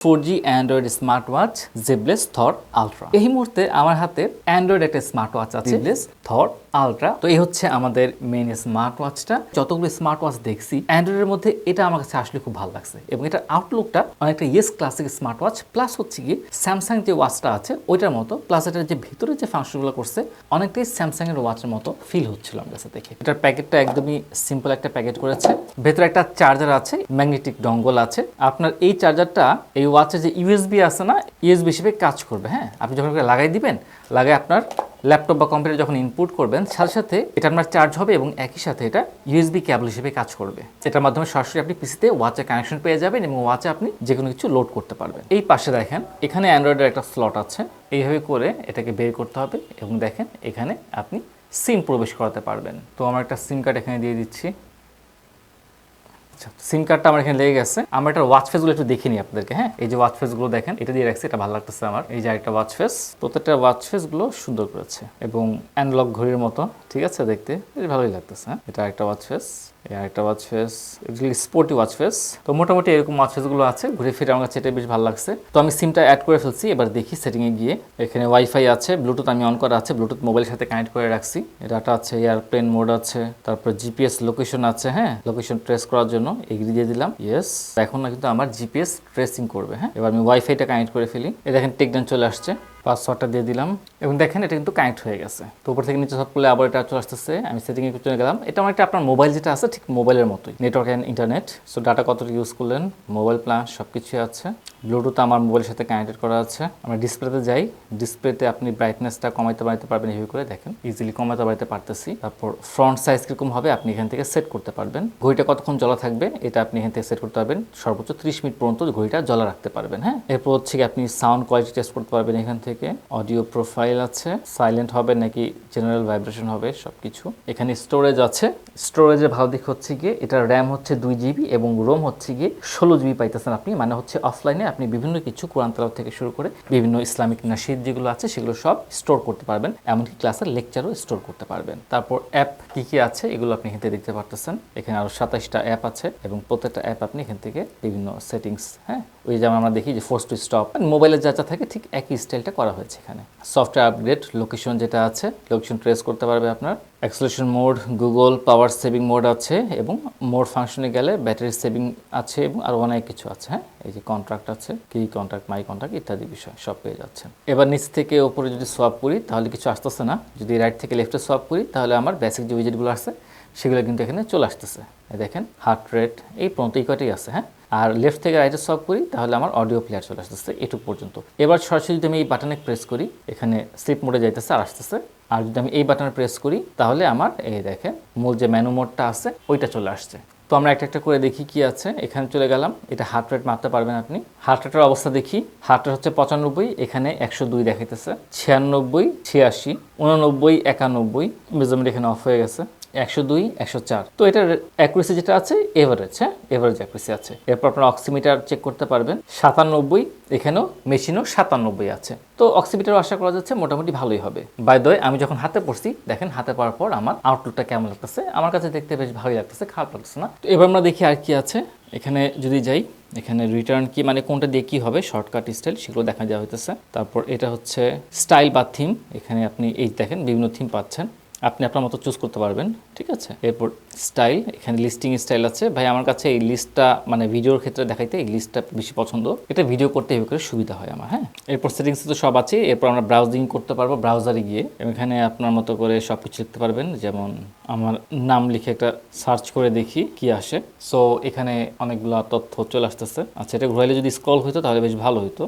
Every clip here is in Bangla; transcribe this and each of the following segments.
Four G Android smart watch Zeblaze Thor Ultra এই মুহূর্তে আমার হাতে অ্যান্ড্রয়েড একটা স্মার্ট ওয়াচ আছে। জেবলেস থর আলট্রা তো এই হচ্ছে আমাদের মেইন স্মার্ট ওয়াচটা যতগুলো স্মার্ট ওয়াচ দেখছি অ্যান্ড্রয়েডের মধ্যে এটা আমার কাছে আসলে খুব ভালো লাগছে। এবং এটা আউটলুকটা অনেকটা yes classic smart watch plus হচ্ছে কি স্যামসাং যে ওয়াচটা আছে, ওইটার মতো প্লাস এটার যে ভিতরে যে ফাংশনগুলো করছে, অনেকটাই স্যামসাং এর ওয়াচের মতো ফিল হচ্ছিল আমার কাছে দেখে। এটার প্যাকেটটা একদমই সিম্পল একটা প্যাকেট করেছে। ভেতরে একটা চার্জার আছে ম্যাগনেটিক ডঙ্গল আছে। আপনার এই চার্জারটা এই ওয়াচের যে ইউএসবি আছে না ইউএসবি হিসেবে কাজ করবে হ্যাঁ? আপনি যখন লাগাই দিবেন, লাগাই আপনার ল্যাপটপ বা কম্পিউটার যখন ইনপুট করবেন, সাথে সাথে এটা আপনার চার্জ হবে এবং একই সাথে এটা ইউএসবি ক্যাবল হিসেবে কাজ করবে। এটার মাধ্যমে সরাসরি আপনি পিসিতে ওয়াচে কানেকশন পেয়ে যাবেন এবং ওয়াচে আপনি যে কোনো কিছু লোড করতে পারবেন। এই পাশে দেখেন, এখানে অ্যান্ড্রয়েডের একটা স্লট আছে। এইভাবে করে এটাকে বের করতে হবে এবং দেখেন, এখানে আপনি সিম প্রবেশ করাতে পারবেন। তো আমার একটা সিম কার্ড এখানে দিয়ে দিচ্ছি। আচ্ছা সিম কার্ডটা আমার এখানে লেগে গেছে। আমরা এটা ওয়াচ ফেসগুলো একটু দেখিনি আপনাদেরকে হ্যাঁ? এই যে ওয়াচ ফেসগুলো দেখেন, এটা দিয়ে রাখছি, এটা ভালো লাগতেছে আমার। এই যে একটা ওয়াচ ফেস প্রত্যেকটা ওয়াচ ফেসগুলো সুন্দর করেছে এবং অ্যানলক ঘড়ির মতো, ঠিক আছে দেখতে? বেশ ভালোই লাগতেছে হ্যাঁ? এটা একটা ওয়াচ ফেস এই আরেকটা ওয়াচ ফেস এগুলি স্পোর্টি ওয়াচ ফেস তো মোটামুটি এরকম ওয়াচ ফেসগুলো আছে, ঘুরে ফিরে আমার কাছে এটা বেশ ভালো লাগছে। তো আমি সিমটা অ্যাড করে ফেলছি, এবার দেখি সেটিংয়ে গিয়ে। এখানে ওয়াইফাই আছে ব্লুটুথ আমি অন করা আছে ব্লুটুথ মোবাইলের সাথে কানেক্ট করে রাখছি। ডাটা আছে এয়ারপ্লেন মোড আছে, তারপর জিপিএস লোকেশন আছে হ্যাঁ? লোকেশন ট্রেস করার জন্য এগ্রি দিয়ে দিলাম। ইয়েস এখন কিন্তু আমার জিপিএস ট্রেসিং করবে হ্যাঁ? এবার আমি ওয়াইফাইটা কানেক্ট করে ফেলি। এই দেখেন টেকডাউন চলে আসছে। পাসওয়ার্ডটা দিয়ে দিলাম। এবং দেখেন এটা কিন্তু কানেক্ট হয়ে গেছে। তো উপর থেকে নিচে সব করলে আবার এটা চলে আসতেছে। আমি সেটিংয়ে চলে গেলাম। এটা আমার আপনার মোবাইল যেটা আছে, ঠিক মোবাইলের মতোই। Network and internet so data কতটা ইউজ করলেন? মোবাইল প্ল্যান সব কিছুই আছে। ব্লুটুথ আমার মোবাইলের সাথে কানেক্টেড করা আছে। আমরা ডিসপ্লেতে যাই। ডিসপ্লেতে আপনি ব্রাইটনেসটা কমাইতে বাড়াইতে পারবেন এইভাবে করে। দেখেন ইজিলি কমাইতে বাড়াইতে পারতেছি। তারপর ফ্রন্ট সাইজ কীরকম হবে, আপনি এখান থেকে সেট করতে পারবেন। ঘড়িটা কতক্ষণ জ্বলা থাকবে, এটা আপনি এখান থেকে সেট করতে পারবেন। সর্বোচ্চ 30 মিনিট পর্যন্ত ঘড়িটা জ্বলা রাখতে পারবেন হ্যাঁ? এরপর হচ্ছে আপনি সাউন্ড কোয়ালিটি টেস্ট করতে পারবেন এখান থেকে। অডিও প্রোফাইল আছে। সাইলেন্ট হবে নাকি জেনারেল ভাইব্রেশন হবে সব কিছু এখানে স্টোরেজ আছে। স্টোরেজের ভালো দিক হচ্ছে গিয়ে এটা র্যাম হচ্ছে দুই জিবি এবং রোম হচ্ছে গিয়ে ষোলো জিবি পাইতেছেন আপনি। মানে হচ্ছে অফলাইনে আপনি বিভিন্ন কিছু কোরআন তালাওয়াত থেকে শুরু করে বিভিন্ন ইসলামিক নাশিদ যেগুলো আছে সেগুলো সব স্টোর করতে পারবেন। এমনকি ক্লাসের লেকচারও স্টোর করতে পারবেন। তারপর অ্যাপ কি কি আছে এগুলো আপনি থেকে দেখতে পারতেছেন। এখানে আরও সাতাশটা অ্যাপ আছে এবং প্রত্যেকটা অ্যাপ আপনি এখান থেকে বিভিন্ন সেটিংস হ্যাঁ? ওই যেমন আমরা দেখি যে ফোর্স টু স্টপ মোবাইলের যা যা থাকে ঠিক একই স্টাইলটা করা হয়েছে এখানে। সফটওয়্যার আপগ্রেড লোকেশন যেটা আছে লোকেশন ট্রেস করতে পারবে আপনার। Acceleration mode Google power saving mode আছে এবং মোড ফাংশনে গেলে ব্যাটারি সেভিং আছে এবং আরও অনেক কিছু আছে হ্যাঁ? এই যে কন্ট্রাক্ট আছে, কি কন্ট্রাক্ট মাই কন্ট্রাক্ট ইত্যাদি বিষয় সব পেয়ে যাচ্ছেন। এবার নিচ থেকে ওপরে যদি সোয়াপ করি, তাহলে কিছু আসতেছে না। যদি রাইট থেকে লেফটে সোয়াপ করি, তাহলে আমার বেসিক যে উইজেটগুলো আছে সেগুলো কিন্তু এখানে চলে আসতেছে। দেখেন হার্ট রেট এই পর্যন্ত এই কয়টাই আছে হ্যাঁ? আর লেফট থেকে রাইটে সব করি, তাহলে আমার অডিও প্লেয়ার চলে আসতেছে এটুকু পর্যন্ত। এবার সরাসরি যদি আমি এই বাটনে প্রেস করি, এখানে স্লিপ মোডে যাইতেছে, আর আসতেছে। আর যদি আমি এই বাটনে প্রেস করি, তাহলে আমার এই দেখেন, মূল যে ম্যানু মোডটা আছে, ওইটা চলে আসছে। তো আমরা একটা একটা করে দেখি কি আছে। এখানে চলে গেলাম, এটা হার্ট রেট মাপতে পারবেন আপনি। হার্ট রেটের অবস্থা দেখি। হার্ট রেট হচ্ছে পঁচানব্বই, এখানে একশো দুই দেখাইতেছে। ছিয়ানব্বই, ছিয়াশি, উননব্বই, একানব্বই মেজারমেন্ট এখানে অফ হয়ে গেছে। একশো দুই, একশো চার। তো এটার অ্যাকুরেসি যেটা আছে এভারেজ হ্যাঁ? এভারেজ অ্যাকুরেসি আছে। এরপর আপনার অক্সিমিটার চেক করতে পারবেন। সাতানব্বই, এখানেও মেশিনও সাতানব্বই আছে। তো অক্সিমিটার আশা করা যাচ্ছে মোটামুটি ভালোই হবে। বাই দয় আমি যখন হাতে পড়ছি, দেখেন হাতে পড়ার পর আমার আউটলুকটা কেমন লাগতেছে। আমার কাছে দেখতে বেশ ভালোই লাগতেছে, খারাপ লাগতেছে না। তো এবার আমরা দেখি আর কি আছে। এখানে যদি যাই, এখানে রিটার্ন কি মানে কোনটা দিয়ে কি হবে শর্টকাট স্টাইল সেগুলো দেখা যাওয়া হইতেছে তারপর এটা হচ্ছে স্টাইল বা থিম এখানে আপনি এই দেখেন, বিভিন্ন থিম পাচ্ছেন। আপনি আপনার মতো চুজ করতে পারবেন, ঠিক আছে? এরপর স্টাইল এখানে লিস্টিং স্টাইল আছে। ভাই, আমার কাছে এই লিস্টটা মানে ভিডিওর ক্ষেত্রে দেখাইতে এই লিস্টটা বেশি পছন্দ। এটা ভিডিও করতে এভাবে করে সুবিধা হয় আমার হ্যাঁ? এরপর সেটিংস তো সব আছে এরপর আমরা ব্রাউজিং করতে পারব ব্রাউজারে গিয়ে। এখানে আপনার মতো করে সব কিছু লিখতে পারবেন। যেমন আমার নাম লিখে একটা সার্চ করে দেখি কি আসে। সো এখানে অনেকগুলো তথ্য চলে আসতেছে। আচ্ছা এটা ঘুরাইলে যদি স্ক্রল হইতো, তাহলে বেশ ভালো হতো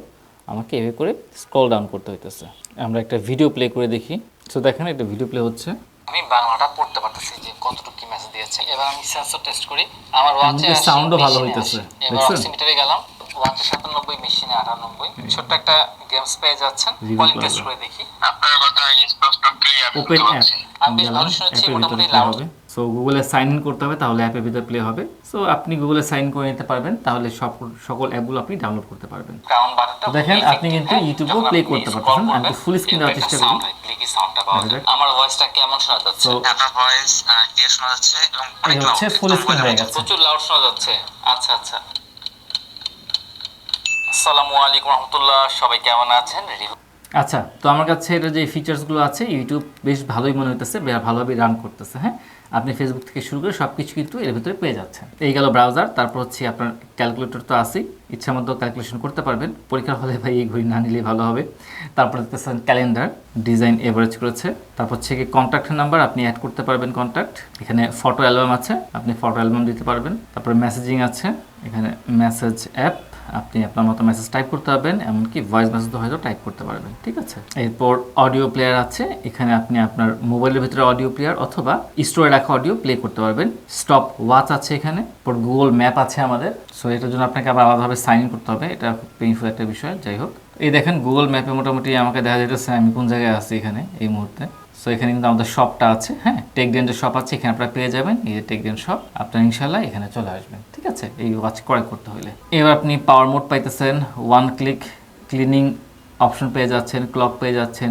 আমাকে এভাবে করে স্ক্রল ডাউন করতে হইতেছে। আমরা একটা ভিডিও প্লে করে দেখি। সো দেখেন, একটা ভিডিও প্লে হচ্ছে। আমি বাংলাটা পড়তে পারতেছি যে কতটুকু কি মেসেজ দিয়েছে। এবার আমি সেন্সর টেস্ট করি। আমার ওয়াচে সাউন্ডও ভালো হইতেছে, এবার দেখছেন? অক্সিমিটারে গেলাম। ওয়াচে সাতানব্বই মেশিনে আটানব্বই। ছোট্ট একটা গেমস পেয়ে যাচ্ছেন। Review কলিং টেস্ট করে দেখি। আপনার কথা স্পষ্ট ক্লিয়ার ওপেন অ্যাপ আমি বেশ ভালো শুনেছি, মোটামুটি। হবে? সো গুগলে সাইন ইন করতে হবে তাহলে অ্যাপের ভিতরে প্লে হবে। সো আপনি গুগলে সাইন করে নিতে পারবেন তাহলে সব সকল অ্যাপগুলো আপনি ডাউনলোড করতে পারবেন। দেখেন, আপনি কিন্তু YouTube-এও play করতে পারতেছেন। আমি একটু full screen দেওয়ার চেষ্টা করি। আমার ভয়েসটা কেমন শোনা যাচ্ছে? ভয়েস ক্লিয়ার শোনা যাচ্ছে এবং হচ্ছে ফুল স্ক্রিন হয়ে গেছে। প্রচুর লাউড শোনা যাচ্ছে। আচ্ছা আচ্ছা। আসসালামু আলাইকুম রহমতুল্লাহ সবাই কেমন আছেন? আচ্ছা তো আমার কাছে এটা যে ফিচার্সগুলো আছে ইউটিউব বেশ ভালোই মনে হইতেছে বেশ ভালোভাবে রান করতেছে হ্যাঁ? আপনি ফেসবুক থেকে শুরু করে সব কিছু কিন্তু এর ভিতরে পেয়ে যাচ্ছেন। এই গেল ব্রাউজার তারপর হচ্ছে আপনার ক্যালকুলেটর তো আছেই। ইচ্ছা মতো ক্যালকুলেশন করতে পারবেন। পরীক্ষার হলে ভাই এই ঘড়ি না নিলে ভালো হবে। তারপর দেখতেছেন ক্যালেন্ডার ডিজাইন এভারেজ করেছে। তারপর হচ্ছে কি কন্ট্যাক্ট নাম্বার আপনি অ্যাড করতে পারবেন কন্ট্যাক্ট এখানে ফটো অ্যালবাম আছে, আপনি ফটো অ্যালবাম দিতে পারবেন। তারপর মেসেজিং আছে, এখানে মেসেজ অ্যাপ আপনি আপনার মতো মেসেজ টাইপ করতে পারবেন, এমনকি ভয়েস মেসেজও হয়তো টাইপ করতে পারবেন, ঠিক আছে? এরপর অডিও প্লেয়ার আছে, এখানে আপনি আপনার মোবাইলের ভিতরে অডিও প্লেয়ার অথবা স্টোরে রাখা অডিও প্লে করতে পারবেন। স্টপ ওয়াচ আছে এখানে, এরপর গুগল ম্যাপ আছে আমাদের সো এটার জন্য আপনাকে আবার আলাদাভাবে সাইন ইন করতে হবে, এটা খুব পেইনফুল একটা বিষয়, যাই হোক। এই দেখেন গুগল ম্যাপে মোটামুটি আমাকে দেখা যেতেছে আমি কোন জায়গায় আছি এখানে, এই মুহূর্তে। সো এখানে কিন্তু আমাদের শপটা আছে হ্যাঁ? টেক টেকডেন্টের শপ আছে, এখানে আপনারা পেয়ে যাবেন। এই যে টেকডেন্ট শপ আপনার ইনশাল্লাহ এখানে চলে আসবেন, ঠিক আছে? এই ওয়াচ ক্রয় করতে হলে এবার আপনি পাওয়ার মোড পাইতেছেন ওয়ান ক্লিক ক্লিনিং অপশন পেয়ে যাচ্ছেন ক্লক পেয়ে যাচ্ছেন,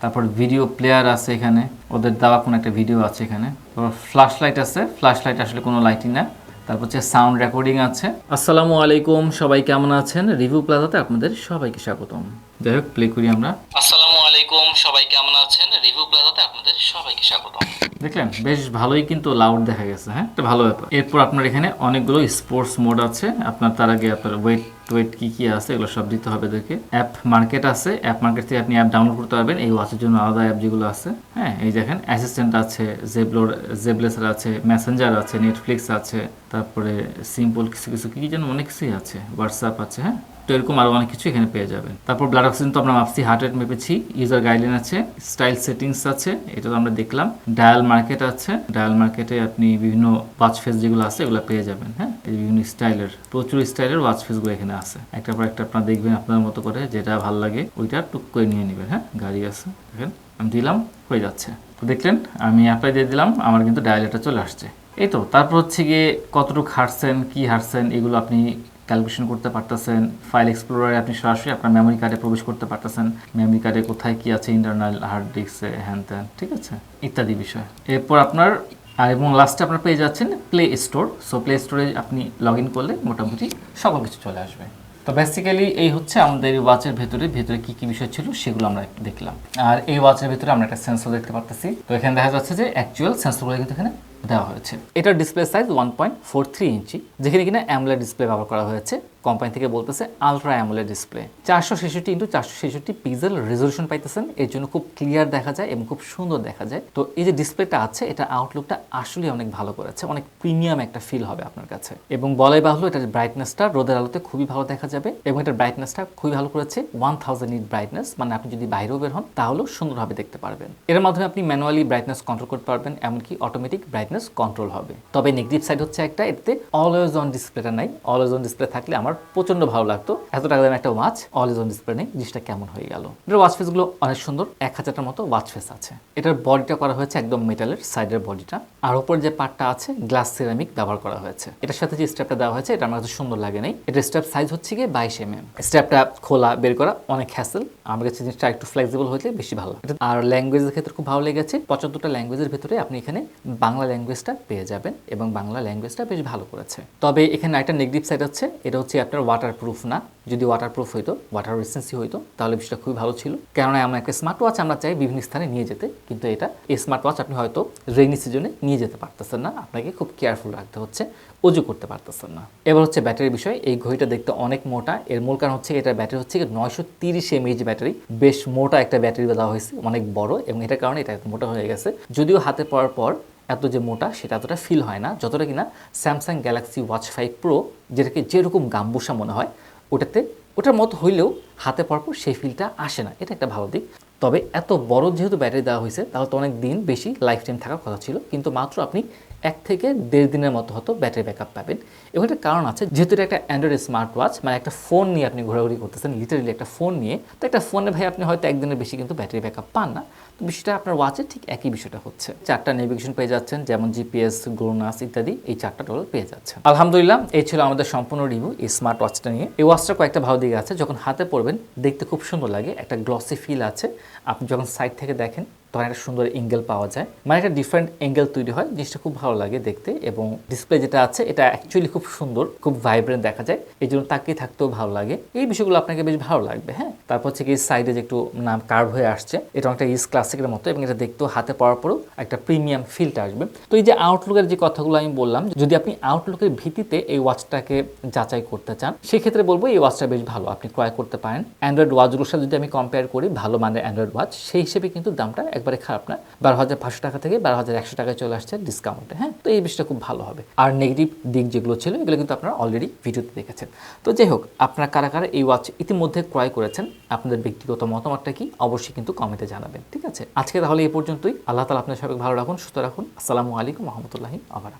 তারপর ভিডিও প্লেয়ার আছে এখানে, ওদের দেওয়া কোনো একটা ভিডিও আছে এখানে। তারপর ফ্ল্যাশ লাইট আছে ফ্ল্যাশ লাইট আসলে কোনো লাইটই না। তারপর হচ্ছে সাউন্ড রেকর্ডিং আছে। আসসালামু আলাইকুম, সবাই কেমন আছেন? রিভিউ প্লাজাতে আপনাদের সবাইকে স্বাগতম। যাই হোক প্লে করি আমরা। আসসালামু আলাইকুম সবাই কেমন আছেন? রিভিউ প্লাজাতে আপনাদের সবাইকে স্বাগত দেখলেন বেশ ভালোই কিন্তু লাউড দেখা গেছে হ্যাঁ? একটা ভালো ব্যাপার। এরপর আপনার এখানে অনেকগুলো স্পোর্টস মোড আছে। আপনার তার আগে আপনার ওয়েট ওয়েট কি কি আছে এগুলো সব দিতে হবে দেখে অ্যাপ মার্কেট আছে। অ্যাপ মার্কেট থেকে আপনি অ্যাপ ডাউনলোড করতে পারবেন। এই ওয়াচের জন্য আলাদা অ্যাপ যেগুলো আছে হ্যাঁ? এই দেখেন অ্যাসিস্ট্যান্ট আছে জেবলোর জেবলেসার আছে মেসেঞ্জার আছে নেটফ্লিক্স আছে তারপরে সিম্পল কিছু কিছু কি যেন অনেক কিছুই আছে। হোয়াটসঅ্যাপ আছে হ্যাঁ? তো এরকম আরও অনেক কিছু এখানে পেয়ে যাবেন। তারপর ব্লাড অক্সিজেন তো আমরা মাপছি হার্ট রেট মেপেছি ইউজার গাইডলাইন আছে স্টাইল সেটিংস আছে, এটা তো আমরা দেখলাম। ডায়াল মার্কেট আছে ডায়াল মার্কেটে আপনি বিভিন্ন ওয়াচ ফেস যেগুলো আছে, এগুলো পেয়ে যাবেন হ্যাঁ? এই বিভিন্ন স্টাইলের প্রচুর স্টাইলের ওয়াচ ফেসগুলো এখানে আছে। একটা পর একটা আপনারা দেখবেন আপনার মতো করে যেটা ভালো লাগে, ওইটা টুক করে নিয়ে নেবেন হ্যাঁ? গাড়ি আছে, দেখেন, আমি দিলাম, হয়ে যাচ্ছে। তো দেখলেন, আমি অ্যাপ্লাই দিয়ে দিলাম, আমার কিন্তু ডায়ালটা চলে আসছে। এই তো, তারপর হচ্ছে গিয়ে কতটুকু হারছেন, কি হারছেন, এগুলো আপনি ক্যালকুলেশন করতে পারতেছেন ফাইল এক্সপ্লোরারে আপনি সরাসরি আপনার মেমোরি কার্ডে প্রবেশ করতে পারতেছেন মেমোরি কার্ডে কোথায় কি আছে ইন্টারনাল হার্ড ডিস্কে হ্যান ত্যান ঠিক আছে? ইত্যাদি বিষয়। এরপর আপনার, আর এবং লাস্টে আপনার পেয়ে যাচ্ছেন প্লে স্টোর সো প্লে স্টোরে আপনি লগ ইন করলে মোটামুটি সকল কিছু চলে আসবে। তো বেসিক্যালি এই হচ্ছে আমাদের ওয়াচের ভেতরে ভেতরে কি কি বিষয় ছিল সেগুলো আমরা দেখলাম। আর এই ওয়াচের ভেতরে আমরা একটা সেন্সর দেখতে পারতেছি। তো এখানে দেখা যাচ্ছে যে অ্যাকচুয়াল সেন্সরগুলো কিন্তু এখানে দেওয়া হয়েছে। এটার display size one point four three inch, যেখানে কিনা অ্যামুলেট ডিসপ্লে ব্যবহার করা হয়েছে। কোম্পানি থেকে বলতেছে আলট্রা অ্যামুলেট ডিসপ্লে চারশো ছেষট্টি ইন্টু চারশো ছেষট্টি পিক্সেল রেজলিউশন পাইতেছেন। এর জন্য খুব ক্লিয়ার দেখা যায় এবং খুব সুন্দর দেখা যায়। তো এই যে ডিসপ্লেটা আছে, এটা আউটলুকটা আসলে অনেক ভালো করেছে। অনেক প্রিমিয়াম একটা ফিল হবে আপনার কাছে। এবং বলাই বাহুল্য, এটার ব্রাইটনেসটা রোদের আলোতে খুবই ভালো দেখা যাবে এবং এটার ব্রাইটনেসটা খুবই ভালো করেছে ওয়ান থাউজেন্ড ইট ব্রাইটনেস মানে আপনি যদি বাইরেও বের হন, তাহলেও সুন্দরভাবে দেখতে পারবেন। এর মাধ্যমে আপনি ম্যানুয়ালি ব্রাইটনেস কন্ট্রোল করতে পারবেন, এমনকি অটোমেটিক ব্রাইটনেস কন্ট্রোল হবে। তবে নেগেটিভ সাইড হচ্ছে একটা, এতে অলওয়েজ অন ডিসপ্লেটা নাই। অলওয়েজ অন ডিসপ্লে থাকলে আমার প্রচণ্ড ভালো লাগতো। এত টাকা দামের একটা ওয়াচ অলওয়েজ অন ডিসপ্লে নেই। জিনিসটা কেমন হয়ে গেল? এটার ওয়াচ ফেসগুলো অনেক সুন্দর। এক হাজারটার মতো ওয়াচ ফেস আছে। এটার বডিটা করা হয়েছে একদম মেটালের সাইডের বডিটা আর ওপর যে পার্টটা আছে গ্লাস সিরামিক ব্যবহার করা হয়েছে। এটার সাথে যে স্টেপটা দেওয়া হয়েছে, এটা আমার কাছে সুন্দর লাগে নাই। এটার স্টেপ সাইজ হচ্ছে গিয়ে বাইশ এম এম স্টেপটা খোলা, বের করা অনেক হ্যাসেল আমার কাছে জিনিসটা একটু ফ্লেক্সিবল হলে বেশি ভালো আর ল্যাঙ্গুয়েজের ক্ষেত্রে খুব ভালো লেগেছে। পঁচাত্তরটা ল্যাঙ্গুয়েজের ভেতরে আপনি এখানে বাংলা ল্যাঙ্গুয়েজটা পেয়ে যাবেন এবং বাংলা ল্যাঙ্গুয়েজটা বেশ ভালো করেছে। তবে এখানে একটা নেগেটিভ সাইড হচ্ছে, এটা হচ্ছে আপনার ওয়াটার প্রুফ না। যদি ওয়াটার প্রুফ হইতো ওয়াটার রেসিস্টেন্সি হইতো, তাহলে বিষয়টা খুবই ভালো ছিল। কেননা এমন একটা স্মার্ট ওয়াচ আমরা চাই বিভিন্ন স্থানে নিয়ে যেতে, কিন্তু এটা, এই স্মার্ট ওয়াচ আপনি হয়তো রেইনি সিজনে নিয়ে যেতে পারতেছেন না। আপনাকে খুব কেয়ারফুল রাখতে হচ্ছে অজু করতে পারতেছেন না। এবার হচ্ছে ব্যাটারির বিষয়, এই ঘড়িটা দেখতে অনেক মোটা। এর মূল কারণ হচ্ছে এটা ব্যাটারি হচ্ছে নয়শো তিরিশ এমএইচ ব্যাটারি। বেশ মোটা একটা ব্যাটারি দেওয়া হয়েছে, অনেক বড়, এবং এটার কারণে এটা মোটা হয়ে গেছে। যদিও হাতে পড়ার পর এত যে মোটা, সেটা এতটা ফিল হয় না। যতটা কিনা Samsung Galaxy watch five pro যেটাকে যেরকম গাম্বুসা মনে হয়, ওটাতে, ওটার মতো হইলেও হাতে পড়ার পর সেই ফিলটা আসে না। এটা একটা ভালো দিক। তবে এত বড় যেহেতু ব্যাটারি দেওয়া হয়েছে, তাহলে তো অনেক দিন বেশি লাইফ টাইম থাকার কথা ছিল। কিন্তু মাত্র আপনি এক থেকে দেড় দিনের মতো হয়তো ব্যাটারি ব্যাকআপ পাবেন। এবং একটা কারণ আছে, যেহেতু এটা একটা অ্যান্ড্রয়েড স্মার্ট ওয়াচ মানে একটা ফোন নিয়ে আপনি ঘোরাঘুরি করতেছেন লিটারেলি একটা ফোন নিয়ে, তো একটা ফোনে ভাই আপনি হয়তো একদিনের বেশি কিন্তু ব্যাটারি ব্যাকআপ পান না। তো বিষয়টা আপনার ওয়াচে ঠিক একই বিষয়টা হচ্ছে। চারটা নেভিগেশন পেয়ে যাচ্ছেন, যেমন জিপিএস গ্লোনাস ইত্যাদি, এই চারটা টোটাল পেয়ে যাচ্ছেন। আলহামদুলিল্লাহ, এই ছিল আমাদের সম্পূর্ণ রিভিউ এই স্মার্ট ওয়াচটা নিয়ে। এই ওয়াচটা কয়েকটা ভালো দিকে আছে, যখন হাতে পড়বেন, দেখতে খুব সুন্দর লাগে, একটা গ্লসি ফিল আছে। আপনি যখন সাইড থেকে দেখেন, তখন একটা সুন্দর এঙ্গেল পাওয়া যায়। মানে একটা ডিফারেন্ট এঙ্গেল তৈরি হয়, জিনিসটা খুব ভালো লাগে দেখতে এবং ডিসপ্লে যেটা আছে, এটা অ্যাকচুয়ালি খুব সুন্দর, খুব ভাইব্রেন্ট দেখা যায়। এই জন্য তাকিয়ে থাকতেও ভালো লাগে। এই বিষয়গুলো আপনাকে বেশ ভালো লাগবে হ্যাঁ? তারপর হচ্ছে কি সাইডে যে একটু নাম কার্ভ হয়ে আসছে, এটা অনেকটা ইস ক্লাসিকের মতো এবং এটা দেখতেও হাতে পড়ার পরেও একটা প্রিমিয়াম ফিলটা আসবে। তো এই যে আউটলুকের যে কথাগুলো আমি বললাম, যদি আপনি আউটলুকের ভিত্তিতে এই ওয়াচটাকে যাচাই করতে চান, সেক্ষেত্রে বলব এই ওয়াচটা বেশ ভালো, আপনি ক্রয় করতে পারেন। অ্যান্ড্রয়েড ওয়াচগুলোর সাথে যদি আমি কম্পেয়ার করি, ভালো মানের অ্যান্ড্রয়েড ওয়াচ সেই হিসেবে কিন্তু দামটা একবারে খারাপ না। বারো হাজার পাঁচশো টাকা থেকে বারো হাজার একশো টাকায় চলে আসছে ডিসকাউন্টে হ্যাঁ? তো এই বিষয়টা খুব ভালো হবে। আর নেগেটিভ দিক যেগুলো ছিল, এগুলো কিন্তু আপনারা অলরেডি ভিডিওতে দেখেছেন। তো যাই হোক, আপনারা কারা কারা এই ওয়াচ ইতিমধ্যে ক্রয় করেছেন আপনাদের ব্যক্তিগত মতামতটা কি? অবশ্যই কিন্তু কমেন্টে জানাবেন, ঠিক আছে? আজকে তাহলে এই পর্যন্তই। আল্লাহ তালা আপনার সবাই ভালো রাখুন, সুস্থ রাখুন। আসসালামু আলাইকুম রহমতুল্লাহি আবার